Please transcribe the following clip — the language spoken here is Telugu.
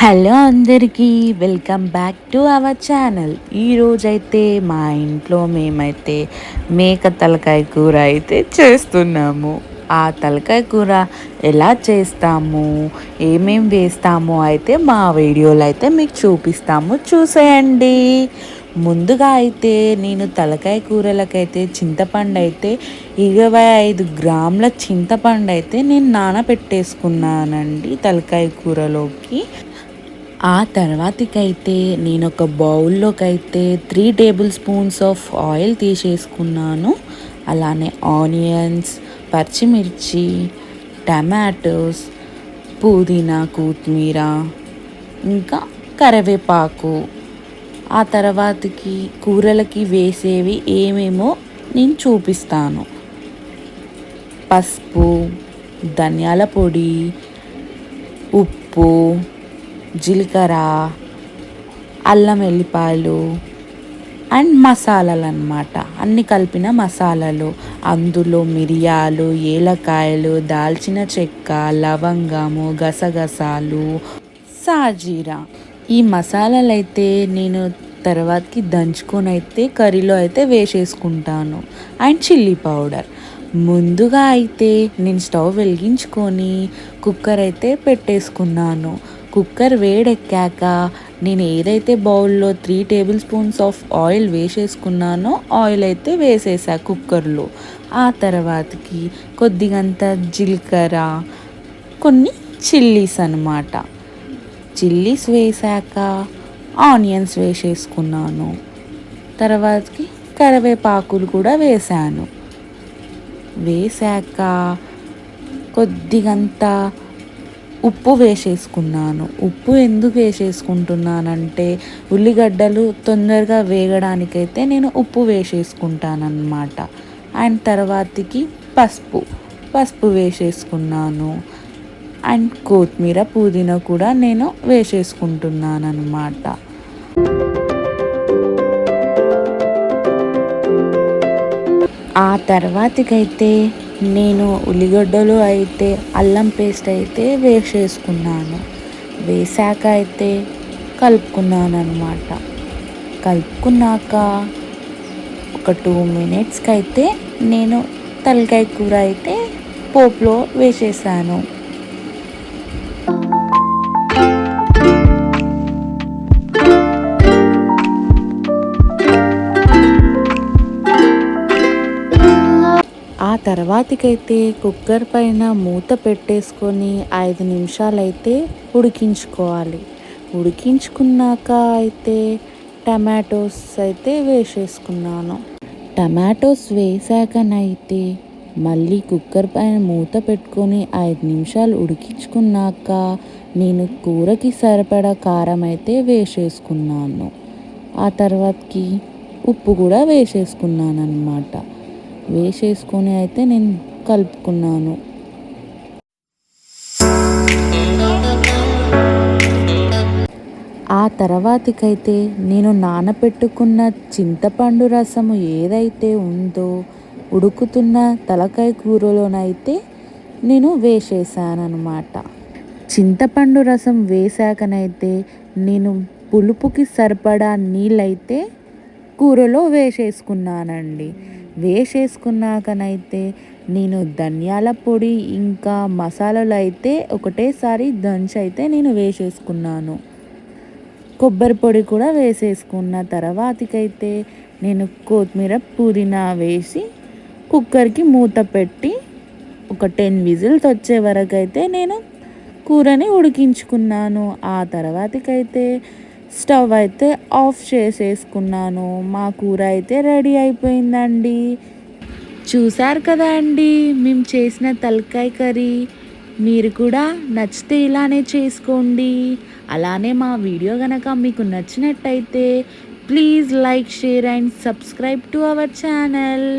హలో అందరికీ welcome back to our channel. ఈరోజైతే మా ఇంట్లో మేమైతే మేక తలకాయ కూర అయితే చేస్తున్నాము. ఆ తలకాయ కూర ఎలా చేస్తాము ఏమేం వేస్తాము అయితే మా వీడియోలో అయితే మీకు చూపిస్తాము. చూసేయండి. ముందుగా అయితే నేను తలకాయ కూరలకైతే చింతపండు అయితే ఇరవై ఐదు గ్రాముల చింతపండు అయితే నేను నానబెట్టేసుకున్నానండి తలకాయ కూరలోకి. ఆ తర్వాతకైతే నేను ఒక బౌల్లోకైతే three table spoons of oil తీసేసుకున్నాను. అలానే ఆనియన్స్ పచ్చిమిర్చి టమాటోస్ పుదీనా కొత్తిమీర ఇంకా కరివేపాకు. ఆ తర్వాతకి కూరలకి వేసేవి ఏమేమో నేను చూపిస్తాను. పసుపు ధనియాల పొడి ఉప్పు జీలకర్ర అల్లం వెల్లిపాయలు అండ్ మసాలాలు అనమాట అన్ని కలిపిన మసాలాలు. అందులో మిరియాలు ఏలకాయలు దాల్చిన చెక్క లవంగము గసగసాలు సాజీరా. ఈ మసాలాలు అయితే నేను తర్వాతకి దంచుకొని అయితే కర్రీలో అయితే వేసేసుకుంటాను. And chilli powder. ముందుగా అయితే నేను స్టవ్ వెలిగించుకొని కుక్కర్ అయితే పెట్టేసుకున్నాను. కుక్కర్ వేడెక్కాక నేను ఏదైతే బౌల్లో three table spoons of oil వేసేసుకున్నానో ఆయిల్ అయితే వేసేసా కుక్కర్లో. ఆ తర్వాతకి కొద్దిగంత జీలకర్ర కొన్ని చిల్లీస్ అనమాట చిల్లీస్ వేసాక ఆనియన్స్ వేసేసుకున్నాను. తర్వాతకి కరివేపాకులు కూడా వేసాను. వేసాక కొద్దిగంత ఉప్పు వేసేసుకున్నాను. ఉప్పు ఎందుకు వేసేసుకుంటున్నానంటే ఉల్లిగడ్డలు తొందరగా వేగడానికైతే నేను ఉప్పు వేసేసుకుంటానన్నమాట. అండ్ తర్వాతకి పసుపు. పసుపు వేసేసుకున్నాను. అండ్ కొత్తిమీర పుదీనా కూడా నేను వేసేసుకుంటున్నాను అన్నమాట ఆ తర్వాతకైతే నేను ఉల్లిగడ్డలు అయితే అల్లం పేస్ట్ అయితే వేసేసుకున్నాను. వేసాక అయితే కలుపుకున్నాను అనమాట కలుపుకున్నాక ఒక టూ మినిట్స్కి అయితే నేను తలకాయ కూర అయితే పోపులో వేసేసాను. తర్వాతకైతే కుక్కర్ పైన మూత పెట్టేసుకొని ఐదు నిమిషాలు అయితే ఉడికించుకోవాలి. ఉడికించుకున్నాక అయితే టమాటోస్ అయితే వేసేసుకున్నాను. టమాటోస్ వేసాకనైతే మళ్ళీ కుక్కర్ పైన మూత పెట్టుకొని ఐదు నిమిషాలు ఉడికించుకున్నాక నేను కూరకి సరిపడా కారం అయితే వేసేసుకున్నాను. ఆ తర్వాతకి ఉప్పు కూడా వేసేసుకున్నాను అనమాట వేసేసుకొని అయితే నేను కలుపుకున్నాను. ఆ తర్వాతకైతే నేను నానపెట్టుకున్న చింతపండు రసము ఏదైతే ఉందో ఉడుకుతున్న తలకాయ కూరలోనైతే నేను వేసేసానమాట చింతపండు రసం వేసాకనైతే నేను పులుపుకి సరిపడా నీళ్ళైతే కూరలో వేసేసుకున్నానండి. వేసేసుకున్నాకనైతే నేను ధనియాల పొడి ఇంకా మసాలాలు అయితే ఒకటేసారి దంచి అయితే నేను వేసేసుకున్నాను. కొబ్బరి పొడి కూడా వేసేసుకున్న తర్వాతకైతే నేను కొత్తిమీర పుదీనా వేసి కుక్కర్కి మూత పెట్టి ఒక టెన్ విజిల్స్ వచ్చే వరకు అయితే నేను కూరని ఉడికించుకున్నాను. ఆ తర్వాతకైతే స్టవ్ అయితే ఆఫ్ చేసేసుకున్నాను. మా కూర అయితే రెడీ అయిపోయిందండి. చూశారు కదా అండి మేము చేసిన తలకాయ కర్రీ. మీరు కూడా నచ్చితే ఇలానే చేసుకోండి. అలానే మా వీడియో కనుక మీకు నచ్చినట్టయితే please like share and subscribe to our channel.